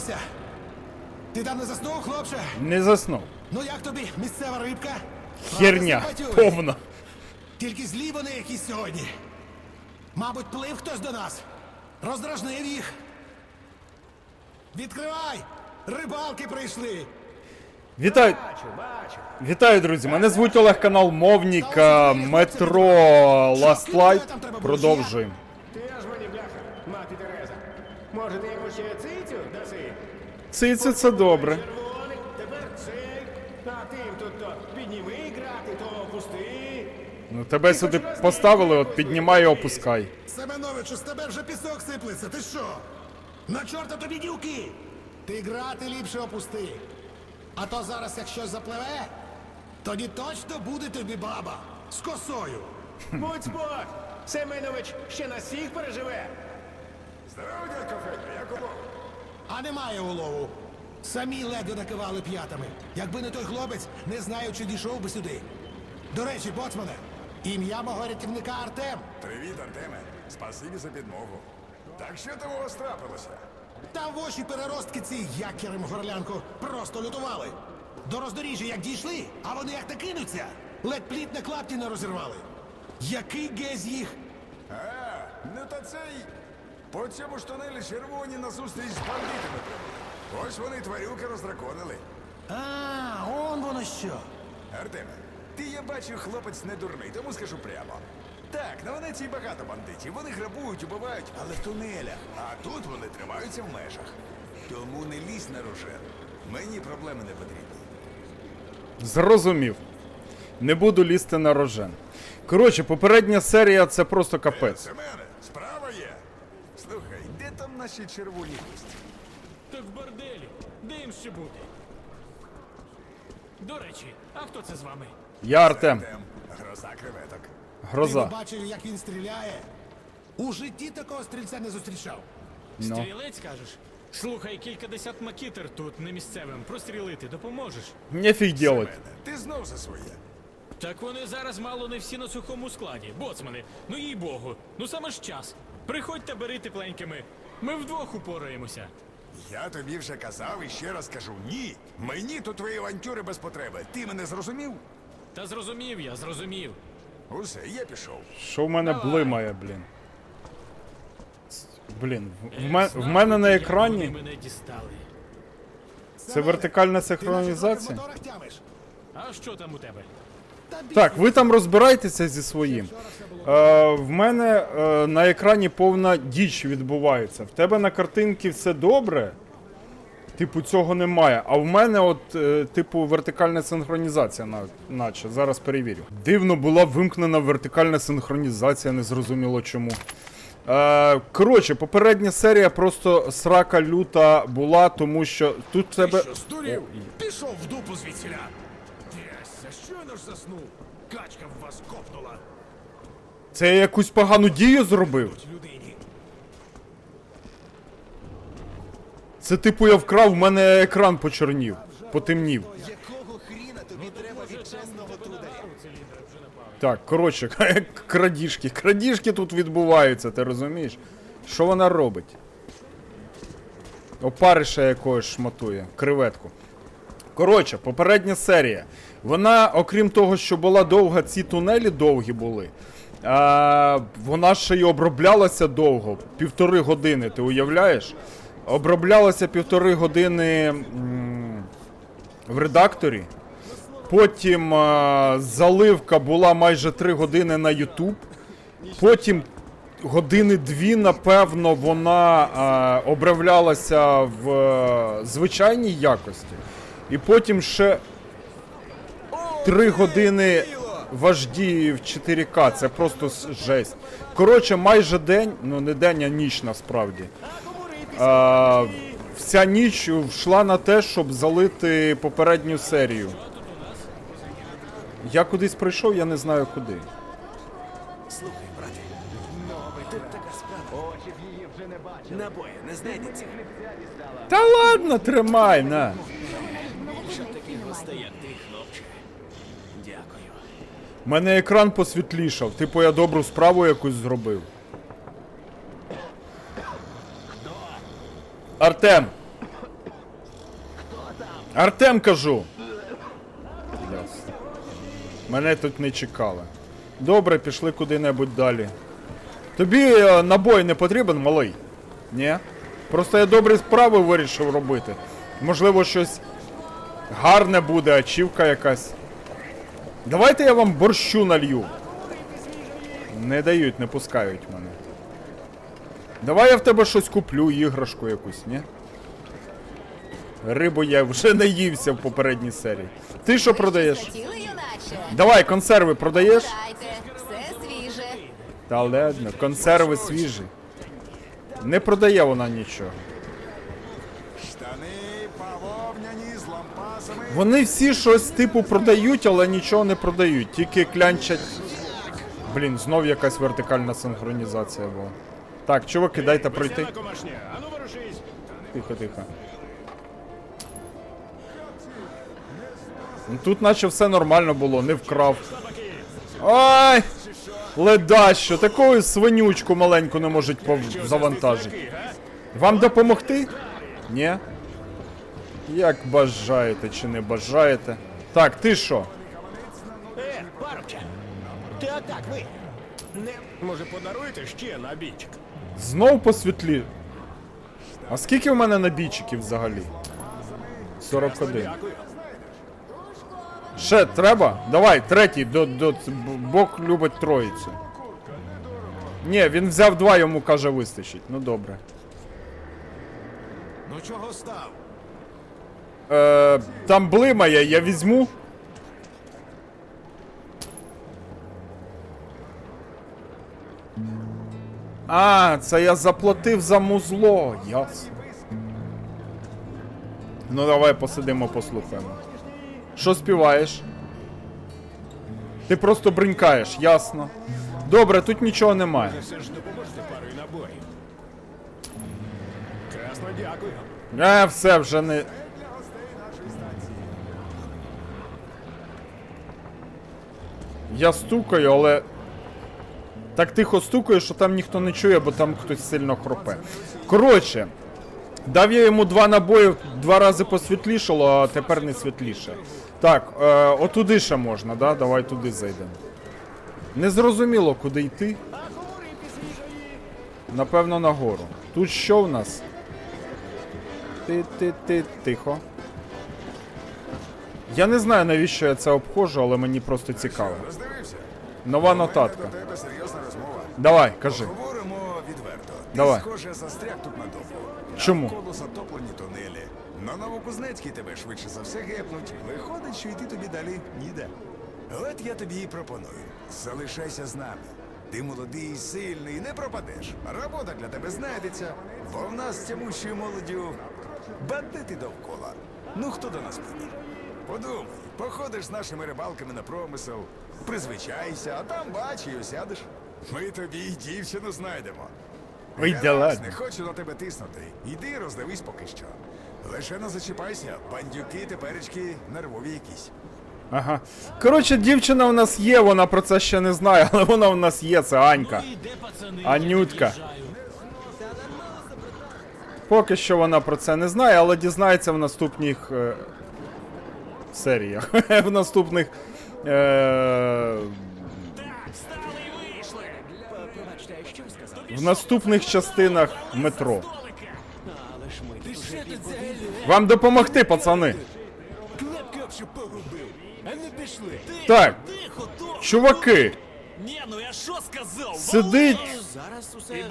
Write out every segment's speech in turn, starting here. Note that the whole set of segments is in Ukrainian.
Зібралися. Ти там не заснув, хлопче? Не заснув. Ну як тобі місцева рибка? Херня повна. Тільки злі вони якісь сьогодні. Мабуть, плив хтось до нас. Роздражнив їх. Відкривай! Рибалки прийшли. Вітаю, вітаю, друзі. Мене звуть Олег канал Мовнік, е, Метро Last Light. Продовжуємо. Ти ж мені бляха, мати Тереза. Може, ти йому ще даси? Цицю це добре. Ну тебе сюди поставили, от піднімай і опускай. Семеновичу, з тебе вже пісок сиплеться. Ти що? На чорта тобі дівки! Ти грати ліпше опусти. А то зараз, як щось запливе, тоді точно буде тобі баба з косою. Будь спок! Семенович ще на всіх переживе. Здорово, дядько Федір, як улов? А немає улову. Самі ледве накивали п'ятами. Якби не той хлопець, не знаю, чи дійшов би сюди. До речі, боцмане, ім'я мого рятівника Артем. Привіт, Артеме. Спасибі за підмогу. Так що там у вас трапилося? Там воші переростки ці якірем горлянку просто лютували. До роздоріжжя як дійшли, а вони як накинуться. Ледь пліт на клапті не розірвали. Який гез їх? А, ну та цей. По цьому ж тунелі червоні назустріч з бандитами. Ось вони тварюки роздраконили. А, он воно що. Артеме, ти я бачу, хлопець не дурний, тому скажу прямо. Так, на Венеції багато бандитів. Вони грабують, убивають, але в тунелях. А тут вони тримаються в межах. Тому не лізь на рожен. Мені проблеми не потрібні. Зрозумів. Не буду лізти на рожен. Коротше, попередня серія це просто капець. Семене, справа є. Слухай, де там наші червоні гості? Так в борделі. Де їм ще бути? До речі, а хто це з вами? Я Артем. Тем, гроза креветок. Ти Гроза. бачив, як він стріляє? У житті такого стрільця не зустрічав. Ну. Стрілець кажеш? Слухай, кількадесят макітер тут не місцевим. Прострілити допоможеш? Нефіг делать. Семене, ти знов за своє. Так вони зараз мало не всі на сухому складі. Боцмани, ну їй богу, ну саме ж час. Приходьте, бери тепленькими. Ми вдвох упораємося. Я тобі вже казав і ще раз кажу: ні. Мені тут твої авантюри без потреби. Ти мене зрозумів? Та зрозумів я, зрозумів. Усе, я пішов. Що в мене Давай. блимає, блін. Блін, в, Ех, ме- в мене на екрані. Мене дістали. Це вертикальна Ти синхронізація? моторах тямиш. А що там у тебе? Та Так, ви там розбирайтеся зі своїм. Е, в мене е, на екрані повна діч відбувається. В тебе на картинці все добре. Типу, цього немає. А в мене, от, е, типу, вертикальна синхронізація, на- наче. Зараз перевірю. Дивно була вимкнена вертикальна синхронізація, незрозуміло чому. Е, коротше, попередня серія просто срака люта була, тому що тут в тебе. Що, здурів? Пішов в дупу звідсіля. Ж заснув. Качка в вас копнула. Це я якусь погану дію зробив. Це типу я вкрав, в мене екран почорнів, потемнів. Якого хріна тобі треба від чесного трударя? Так, коротше, крадіжки. Крадіжки тут відбуваються, ти розумієш? Що вона робить? Опариша якогось шматує, креветку. Коротше, попередня серія. Вона, окрім того, що була довга, ці тунелі довгі були. А, вона ще й оброблялася довго, півтори години, ти уявляєш? Оброблялася півтори години в редакторі. Потім а, заливка була майже 3 години на YouTube. Потім години дві, напевно, вона а, обравлялася в е, звичайній якості. І потім ще 3 години в HD в 4К. Це просто жесть. Коротше, майже день, ну не день, а ніч насправді. А, вся ніч йшла на те, щоб залити попередню серію. Я кудись прийшов, я не знаю куди. Слухай, брате, тут така справа. Очі в її вже не бачили. Набої не знайдеться. Та ладно, тримай, на. Щоб такий гостей, як ти, хлопче. Дякую. Мене екран посвітлішав, типу я добру справу якусь зробив. Артем, Артем кажу. Мене тут не чекали. Добре, пішли куди-небудь далі. Тобі е, набой не потрібен, малий? Ні? Просто я добрі справи вирішив робити. Можливо, щось гарне буде, ачівка якась. Давайте я вам борщу налью. Не дають, не пускають мене. Давай я в тебе щось куплю, іграшку якусь, ні? Рибу я вже наївся в попередній серії. Ти що продаєш? Давай, консерви продаєш? Все свіже. Та ладно, консерви свіжі. Не продає вона нічого. Вони всі щось типу продають, але нічого не продають, тільки клянчать. Блін, знов якась вертикальна синхронізація була. Так, чуваки, дайте пройти. Ворушись. Тихо, тихо. Ну, Тут наче все нормально було, не вкрав. Ой! Ледащо, таку свинючку маленьку не можуть завантажити. Вам допомогти? Ні? Як бажаєте чи не бажаєте. Так, ти що? Е, парубче. Ти атак ви. Не... Може подаруєте ще набійчик? Знов посвітлі. А скільки в мене набійчиків взагалі? 41. Дякую. Ще треба? Давай, третій, до, до, Бог любить троїцю. Ні, він взяв два, йому каже вистачить. Ну добре. Ну чого став? Е, там блимає, я візьму. А, це я заплатив за музло. Ясно. Ну давай посидимо, послухаємо. Що співаєш? Ти просто бринькаєш, ясно. Добре, тут нічого немає. Дякую. Е, все вже не. Я стукаю, але. Так тихо стукаю, що там ніхто не чує, бо там хтось сильно хропе. Коротше, дав я йому два набої, два рази посвітлішало, а тепер не світліше. Так, е, отуди ще можна, да? Давай туди зайдемо. Незрозуміло, куди йти. Напевно, нагору. Тут що в нас? Ти, ти, ти, тихо. Я не знаю, навіщо я це обходжу, але мені просто цікаво. Роздивився? Нова У мене нотатка. до тебе серйозна розмова. Давай, кажи. Говоримо відверто. Ти, Давай. схоже, застряг тут надовго. Чому? Навколо затоплені тунелі. На Новокузнецькій тебе швидше за все гепнуть. Виходить, що йти тобі далі ніде. От я тобі і пропоную. Залишайся з нами. Ти молодий, сильний, не пропадеш. Робота для тебе знайдеться, бо в нас з цямущою молоддю бандити довкола. Ну хто до нас піде? Подумай, походиш з нашими рибалками на промисел, призвичайся, а там бач і осядеш. Ми тобі і дівчину знайдемо. Ой, да ладно. Не хочу на тебе тиснути. Іди роздивись поки що. Лише не зачіпайся, бандюки теперечки нервові якісь. Ага. Коротше, дівчина у нас є, вона про це ще не знає, але вона у нас є, це Анька. Ну? Анютка. Поки що вона про це не знає, але дізнається в наступних е... серіях. в наступних. Е... В наступних частинах метро. Вам допомогти, пацани. Так, чуваки, сидить,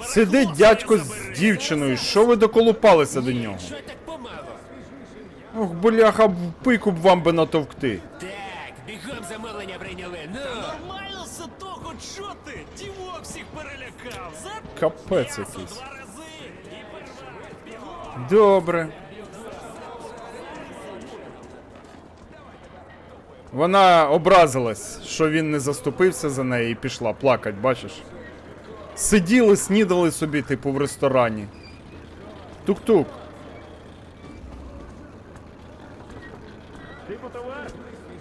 сидить дядько з дівчиною. Що ви доколупалися до нього? Ох, бляха, в пику б вам би натовкти. Так, бігом замовлення прийняли. Ну, Нормально все того, що ти? Дівок всіх перелякав. За Капець м'ясо якийсь. два рази. І перший бігом. Добре. Вона образилась, що він не заступився за неї і пішла плакать, бачиш? Сиділи, снідали собі, типу, в ресторані. Тук-тук. Типу товар?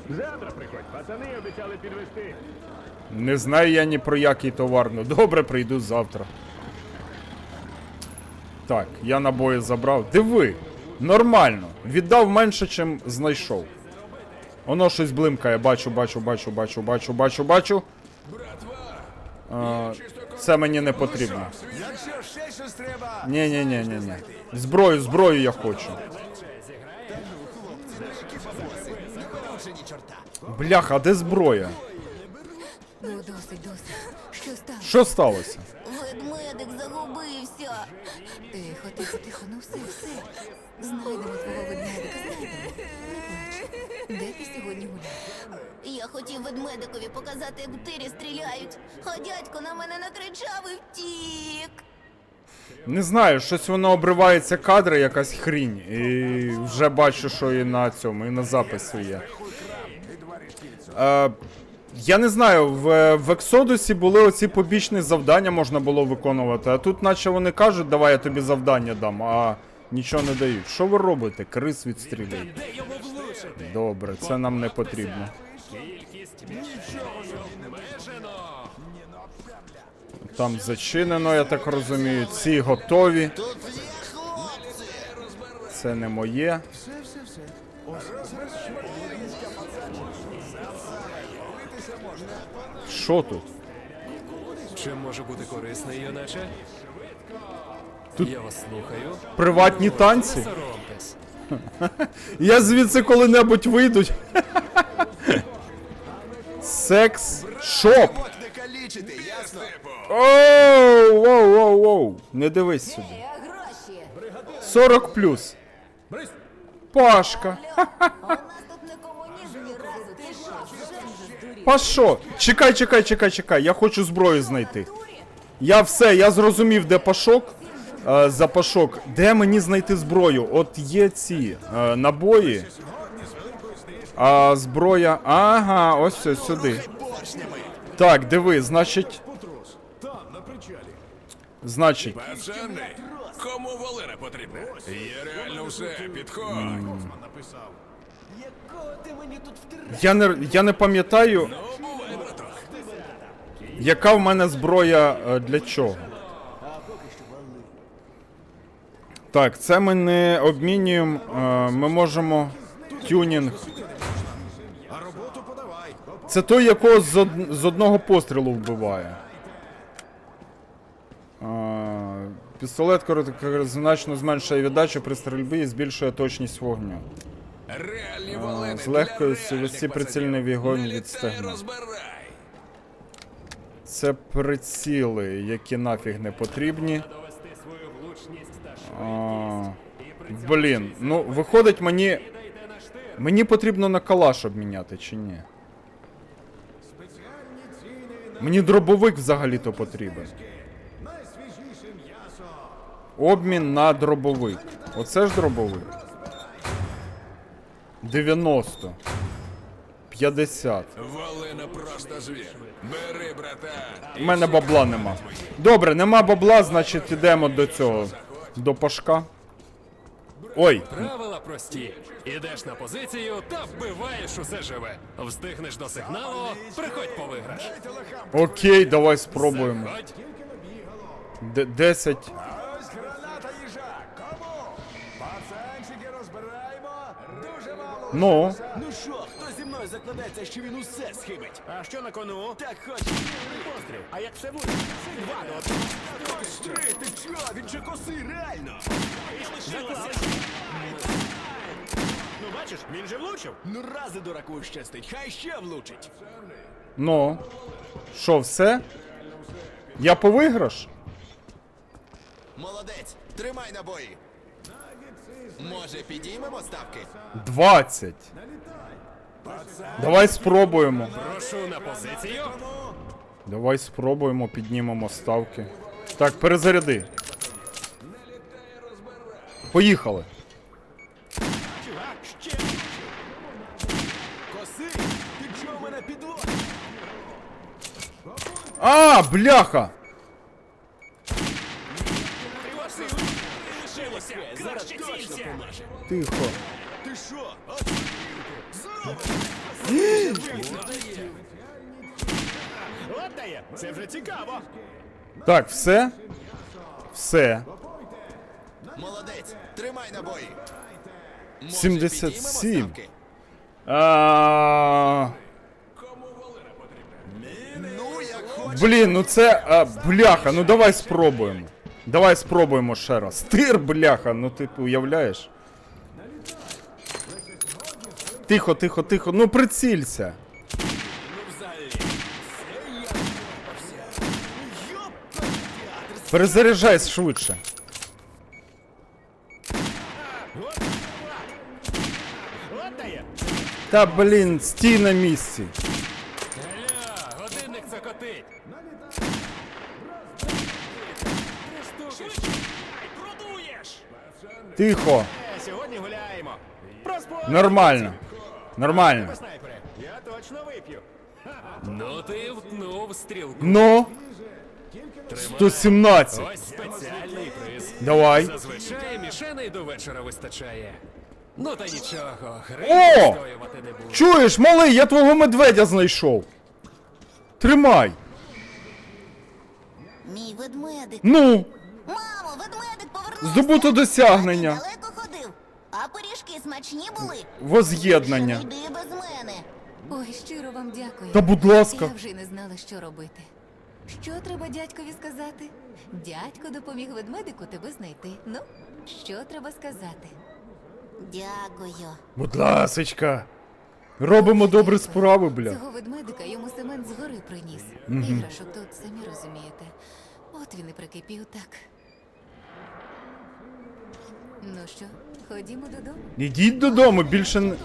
Завтра приходь. Пацани обіцяли підвести. Не знаю я ні про який товар, ну добре, прийду завтра. Так, я набої забрав. Диви! Нормально. Віддав менше, чим знайшов. Воно щось блимкає, бачу, бачу, бачу, бачу, бачу, бачу, бачу. А, це мені не потрібно. Ні, ні, ні, ні, ні. Зброю, зброю я хочу. Бляха, а де зброя? Ну, досить, досить. Що сталося? Що сталося? Ведмедик загубився. Тихо, тихо, тихо, ну все, все. Знайдемо твого ведмедика, знайдемо. Не плач. Де ти сьогодні гуляв? Я хотів ведмедикові показати, як в тирі стріляють, а дядько на мене накричав і втік. Не знаю, щось воно обривається кадри, якась хрінь. І вже бачу, що і на цьому, і на запису є. Е, я не знаю, в, в Ексодусі були оці побічні завдання, можна було виконувати, а тут наче вони кажуть, давай я тобі завдання дам, а нічого не дають. Що ви робите? Крис відстрілюють. Добре, це нам не потрібно. Там зачинено, я так розумію. Ці готові. Це не моє. Що тут? Чим може бути корисний, юначе? Тут- Я вас слухаю. Приватні танці? Соромтесь. Я звідси коли-небудь вийдуть. Секс шоп. От не калічити, ясно? Оу, воу, воу, воу. Не дивись сюди. Е, а гроші? 40 плюс. Пашка. А у нас Пашо. Чекай, чекай, чекай, чекай. Я хочу зброю знайти. Я все, я зрозумів, де пашок. Е, за пашок. Де мені знайти зброю? От є ці е, набої. А зброя. Ага, ось все, сюди. Так, диви, значить. Значить, Пацани, кому Валера потрібна? Є реально все, підходь. Я не, я не пам'ятаю, яка в мене зброя е, для чого. Так, це ми не обмінюємо. е, Ми можемо тюнінг. Це той, якого з одного пострілу вбиває. Е, Пістолет коротко значно зменшує віддачу при стрільбі і збільшує точність вогню. З легкою для прицільний пацанів. вогонь від стегна. Це приціли, які нафіг не потрібні. А, блін, ну виходить мені. Мені потрібно на калаш обміняти чи ні? Мені дробовик взагалі-то потрібен. Обмін на дробовик. Оце ж дробовик. 90. 50. Валена просто звір. Бери, брата. У мене бабла нема. Добре, нема бабла, значить ідемо до цього. До пашка. Ой, Правила прості. Ідеш на позицію та вбиваєш усе живе. Встигнеш до сигналу, приходь по виграш. окей, давай спробуємо. Д- 10. А ось граната їжак. Кому? Пацанчики розбираємо. Дуже мало. Ну, Ну що, хто зі мною закладається, що він усе схибить? А що на кону? Так хоч. Постріл. А як все буде? Два до одного. Три, ти чо? Він же косий, реально. Ну бачиш, він же влучив. Ну рази дураку щастить, хай ще влучить. ну. Що, все? Я по виграш? Молодець, тримай набої. Може, підіймемо ставки? 20. Давай спробуємо. Прошу на позицію. Давай спробуємо, піднімемо ставки. Так, перезаряди. Поїхали. Чувак, ще. Косий, ти чого мене підводиш? А, бляха! Точно поможе. Тихо. Ти що? От дає. Це вже цікаво. Так, все? Все. Молодець, тримай набої. Може, 77. підіймемо ставки? А, Ну. Блін, ну це. А, бляха, ну давай спробуємо. Давай спробуємо ще раз. Тир, бляха, ну ти уявляєш? Тихо, тихо, тихо, ну прицілься. Перезаряджай швидше. Та блін, стій на місці. Тихо. Е, Сьогодні гуляємо. Нормально. Нормально. Я точно вип'ю. Ну ти втнув стрілку. Ну. 117. Ось спеціальний приз. Давай. Зазвичай мішеней до вечора вистачає. Ну та нічого, О! гри стоювати не буду. Чуєш, малий, я твого медведя знайшов. Тримай. Мій ведмедик. Ну, Мамо, ведмедик повернувся. здобуто досягнення. Ти далеко ходив. А пиріжки смачні були. Воз'єднання. Йди без мене. Ой, щиро вам дякую. Та будь ласка. Я вже не знала, що робити. Що треба дядькові сказати? Дядько допоміг ведмедику тебе знайти. Ну, що треба сказати? Дякую. Будь ласочка. Робимо добрі справи, бля. Цього ведмедика йому Семен згори приніс. Іграшок тут, самі розумієте. От він і прикипів так. Ну що, ходімо додому? Ідіть додому, більше не,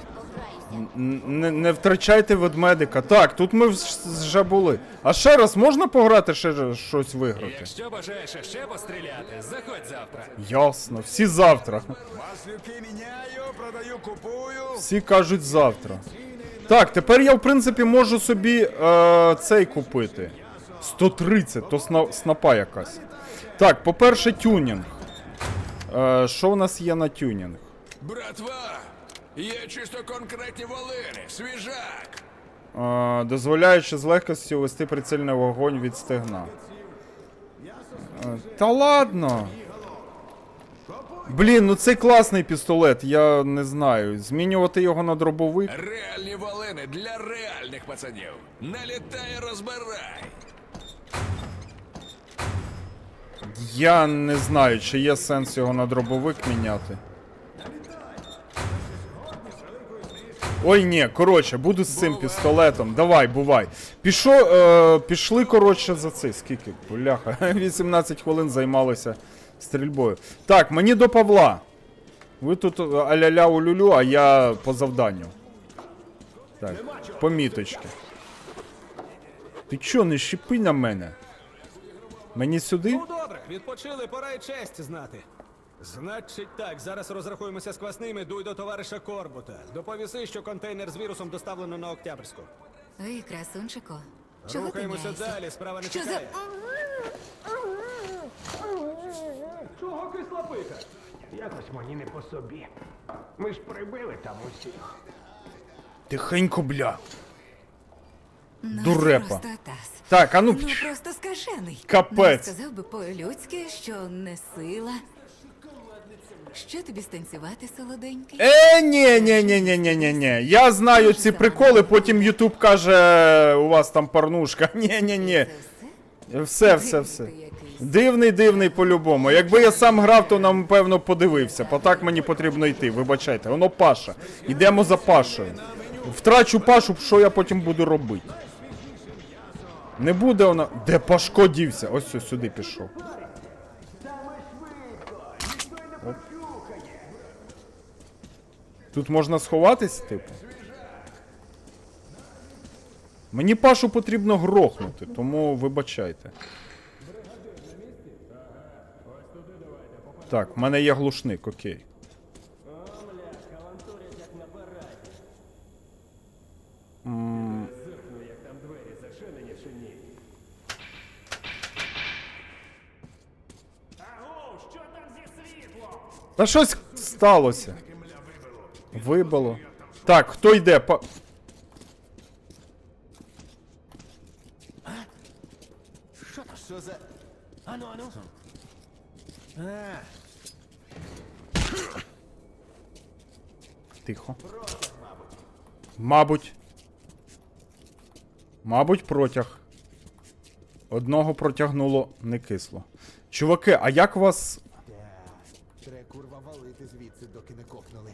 не, не втрачайте ведмедика. Так, тут ми вже були. А ще раз можна пограти ще щось виграти? Якщо бажаєш ще постріляти, заходь завтра. Ясно, всі завтра. Маслюки міняю, продаю, купую. Всі кажуть завтра. Так, тепер я в принципі можу собі е, цей купити. 130, то сна, снапа якась. Так, по-перше, тюнінг. Е, що в нас є на тюнінг? Братва, є чисто конкретні волини, свіжак. Е, дозволяючи з легкістю вести прицільний вогонь від стегна. Е, та ладно. Блін, ну це класний пістолет, я не знаю. Змінювати його на дробовик. Реальні волини для реальних пацанів. Налітай, розбирай. Я не знаю, чи є сенс його на дробовик міняти. Ой, ні, коротше, буду з цим пістолетом. Давай, бувай. Пішо, е, пішли, коротше, за це. Скільки? Бляха, 18 хвилин займалися стрільбою. Так, мені до Павла. Ви тут е, аля-ля улюлю, а я по завданню. Так, поміточки. Ти чо, не щепи на мене? Мені сюди? Відпочили, пора й честь знати. Значить так, зараз розрахуємося з квасними, дуй до товариша Корбута. Доповіси, що контейнер з вірусом доставлено на Октябрьську. Ей, красунчику. Чого Рухаємося няєшся? далі, справа не Що за... чекає. Чого кислопика? Якось мені не по собі. Ми ж прибили там усіх. Тихенько, бля. Ну, Дурепа. Так, а ну. Ну просто скажений. Капець. Сказав би по-людськи, що не сила. Що тобі станцювати, солоденький? Е, ні, ні, ні, ні, ні, ні, ні. Я знаю ці приколи, потім Ютуб каже, у вас там порнушка. Ні, ні, ні. Все? Все, все. Дивний, дивний по-любому. Якби я сам грав, то нам певно подивився. Бо так мені потрібно йти. Вибачайте, воно Паша. Йдемо за Пашою. Втрачу Пашу, що я потім буду робити? Не буде вона. Де Пашко дівся? Ось ось сюди пішов. Оп. Тут можна сховатись, типу. Мені Пашу потрібно грохнути, тому вибачайте. Так, в мене є глушник, окей. Та щось сталося. Вибило. Так, хто йде? Па... Що за. Ану. Тихо. Мабуть. Мабуть, протяг. Одного протягнуло не кисло. Чуваки, а як вас. Треба звідси, доки не кокнули.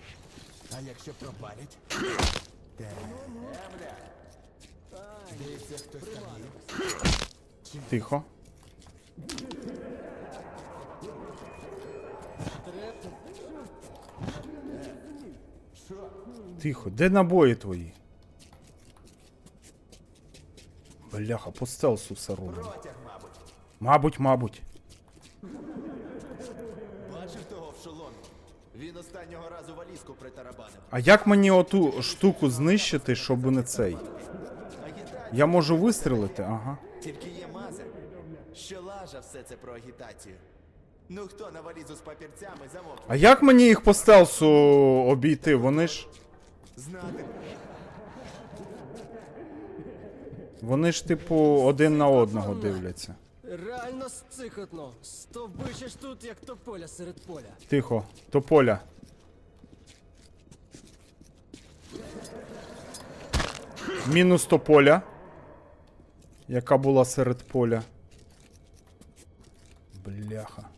А якщо пропалять? Те. Дивіться, хтось там є. Тихо. Тихо, де набої твої? Бляха, по стелсу все робимо. Мабуть, мабуть. Бачив того в шоломі? Він останнього разу валізку притарабанив. А як мені оту штуку знищити, щоб не цей? Я можу вистрілити, ага. Тільки є мазер, що лажа все це про агітацію. Ну хто на валізу з папірцями замовк? А як мені їх по стелсу обійти? Вони ж. Знати. Вони ж, типу, один на одного дивляться. Реально сцикотно. Стовбичиш тут, як тополя серед поля. Тихо, тополя. Мінус тополя. Яка була серед поля. Бляха.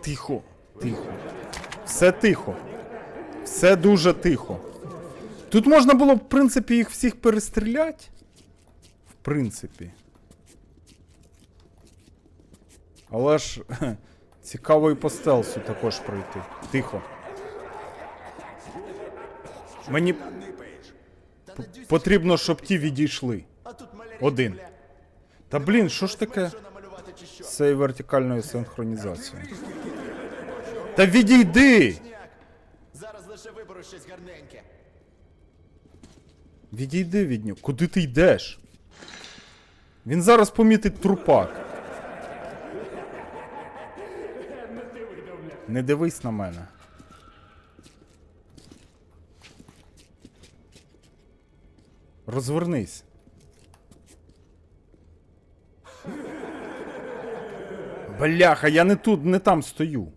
Тихо, тихо. Все тихо. Все дуже тихо. Тут можна було, в принципі, їх всіх перестріляти. Принципі. Але ж цікаво і по стелсу також пройти. Тихо. Мені потрібно, щоб ті відійшли. Один. Та блін, що ж таке з цією вертикальною синхронізацією? Та відійди! Зараз лише виберу щось гарненьке. Відійди від нього. Куди ти йдеш? Він зараз помітить трупак. Не дивись на мене. Розвернись. Бляха, я не тут, не там стою.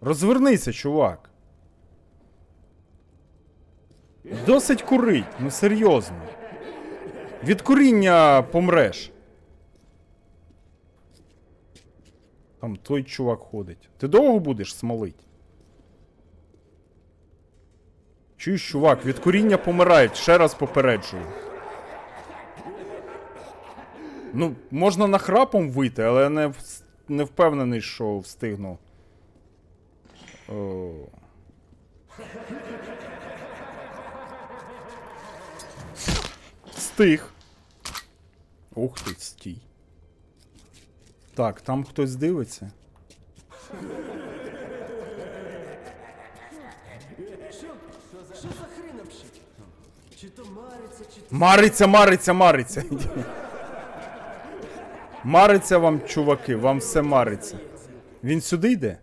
Розвернися, чувак. Досить курить, ну серйозно. Від куріння помреш. Там той чувак ходить. Ти довго будеш смолить? Чуєш, чувак, від куріння помирають, ще раз попереджую. Ну, можна нахрапом вийти, але я не, не впевнений, що встигну. О. Стих. Ух ти, стій. Так, там хтось дивиться. Що за хрін вообще? Чи то мариться, чи то. Мариться, мариться, мариться. Мариться вам, чуваки, вам все мариться. Він сюди йде?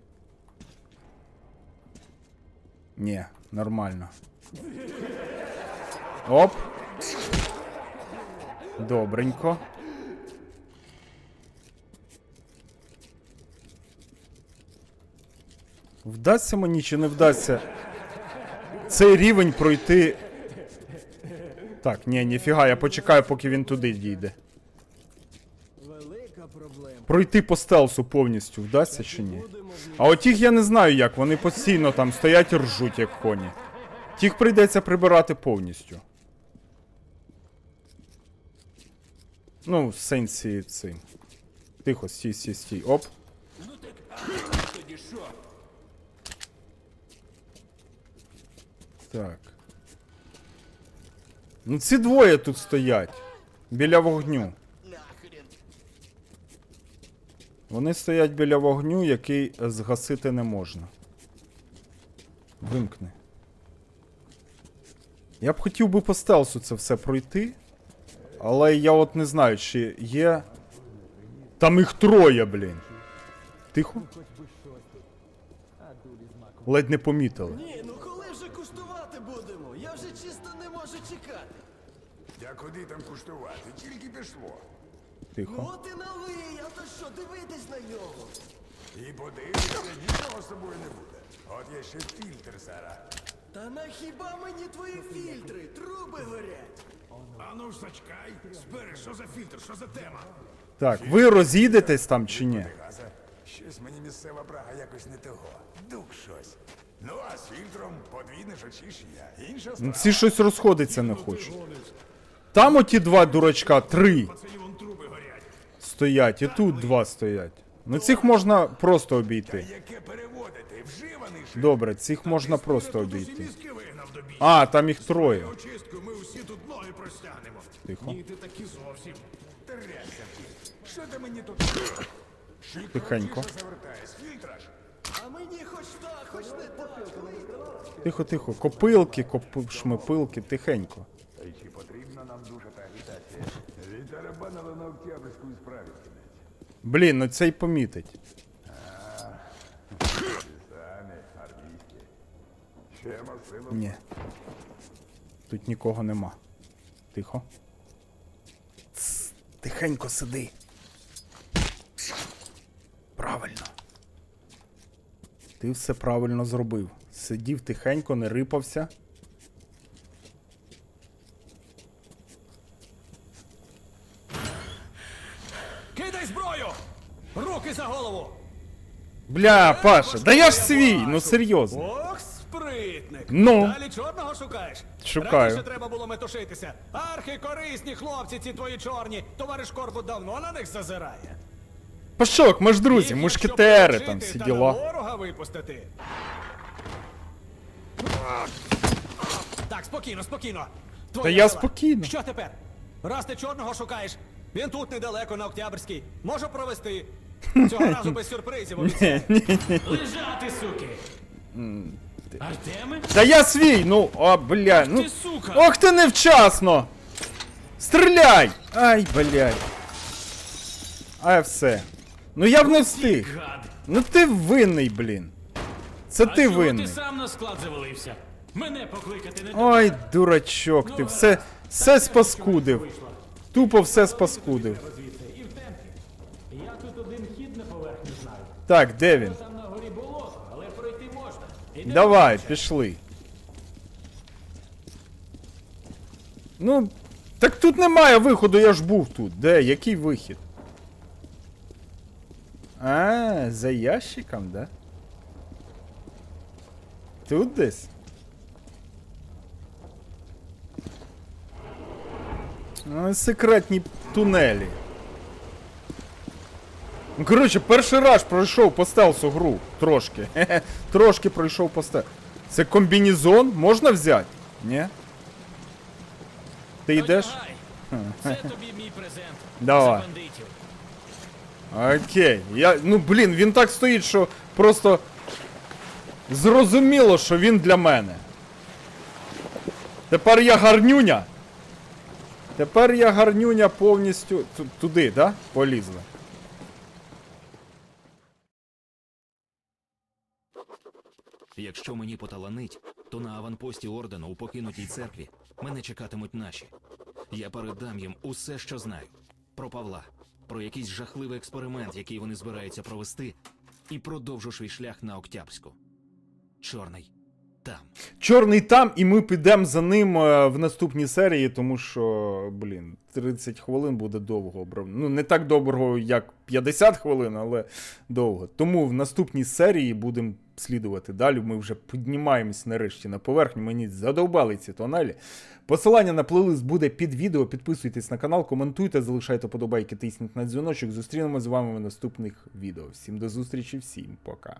Ні, нормально. Оп. Добренько. Вдасться мені чи не вдасться цей рівень пройти так, ні, ніфіга, я почекаю, поки він туди дійде. Пройти по стелсу повністю вдасться чи ні? А от їх я не знаю як, вони постійно там стоять і ржуть, як коні. Тих прийдеться прибирати повністю. Ну, в сенсі цим. Тихо, стій, стій, стій. Оп. Так. Ну ці двоє тут стоять. Біля вогню. Вони стоять біля вогню, який згасити не можна. Вимкни. Я б хотів би по стелсу це все пройти. Але я от не знаю, чи є. Там їх троє, блін. Тихо? Ледь не помітили. Ні, ну коли вже куштувати будемо? Я вже чисто не можу чекати. Та куди там куштувати? Тільки пішло. Тихо. От і налий, а то що, дивитись на нього. І подивишся, нічого з собою не буде. От є ще фільтр зараз. Та на хіба мені твої фільтри? Труби горять. А ну ж зачекай. Спери, що за фільтр, що за тема? Так, ви розійдетесь там чи ні? Щось мені місцева брага якось не того. Дух щось. Ну а з фільтром подвійне ж очищення. Інша Ну, справа. Ці щось розходиться не хочуть. Там оті два дурачка, три стоять, і тут два стоять. Ну цих можна просто обійти. Яке переводити? Вживаний ж. Добре, цих можна просто обійти. А, там їх троє. Очистку ми Тихо. Ні, ти такі зовсім. Трясся. Що ти мені тут? Тихенько. А мені хоч так, хоч не так. Тихо, тихо. Копилки, коп... шмипилки, тихенько. Та й чи потрібна нам дуже та агітація? Відтарабанили на Октябрьську і справі кінець. Блін, ну цей помітить. Самі, армійські. Ще масило. Ні. Тут нікого нема. Тихо. Тихенько сиди. Правильно. Ти все правильно зробив. Сидів тихенько, не рипався. Кидай зброю! Руки за голову! Бля, Паша, да я ж свій, ну серйозно. Ну. Далі чорного шукаєш? Шукаю. Раніше треба було метушитися. Архи корисні хлопці, ці твої чорні. Товариш Корбут давно на них зазирає. Пашок, ми ж друзі, мушкетери там всі діла. ворога випустити. Так, спокійно, спокійно. Твоя Та я сила. спокійно. Що тепер? Раз ти чорного шукаєш, він тут недалеко на Октябрьській. Можу провести. Цього разу без сюрпризів обіцяю. Лежати, суки! Артеме? Та я свій, ну, а, бля, ну. ти, сука! Ох ти невчасно! Стріляй! Ай, блядь. Ай, все. Ну я б не встиг. Ну ти винний, блін. Це ти винний. ти сам на склад завалився? Мене покликати не Ой, дурачок, ти все, все спаскудив. Тупо все спаскудив. Я тут один хід на поверхні знаю. Так, де він? Там на горі болото, але пройти можна. Ідемо Давай, пішли. Ну, так тут немає виходу, я ж був тут. Де? Який вихід? А, за ящиком, да? Тут десь? Ну, секретні тунелі. Ну, коротше, перший раз пройшов по стелсу гру. Трошки. Трошки пройшов по стелсу. Це комбінезон можна взяти? Ні? Ти йдеш? Це тобі мій презент. Давай. За бандитів. Окей. Я. Ну блін, він так стоїть, що просто. Зрозуміло, що він для мене. Тепер я гарнюня. Тепер я гарнюня повністю. Ту- Туди, да? Полізли. Якщо мені поталанить, то на аванпості ордену у покинутій церкві мене чекатимуть наші. Я передам їм усе, що знаю. Про Павла, про якийсь жахливий експеримент, який вони збираються провести, і продовжу свій шлях на Октябрську. Чорний там. Чорний там, і ми підемо за ним е, в наступній серії, тому що, блін, 30 хвилин буде довго. Ну, не так довго, як 50 хвилин, але довго. Тому в наступній серії будемо слідувати далі. Ми вже піднімаємось нарешті на поверхню. Мені задовбали ці тонелі. Посилання на плейлист буде під відео. Підписуйтесь на канал, коментуйте, залишайте подобайки, тисніть на дзвіночок. Зустрінемось з вами в наступних відео. Всім до зустрічі, всім пока.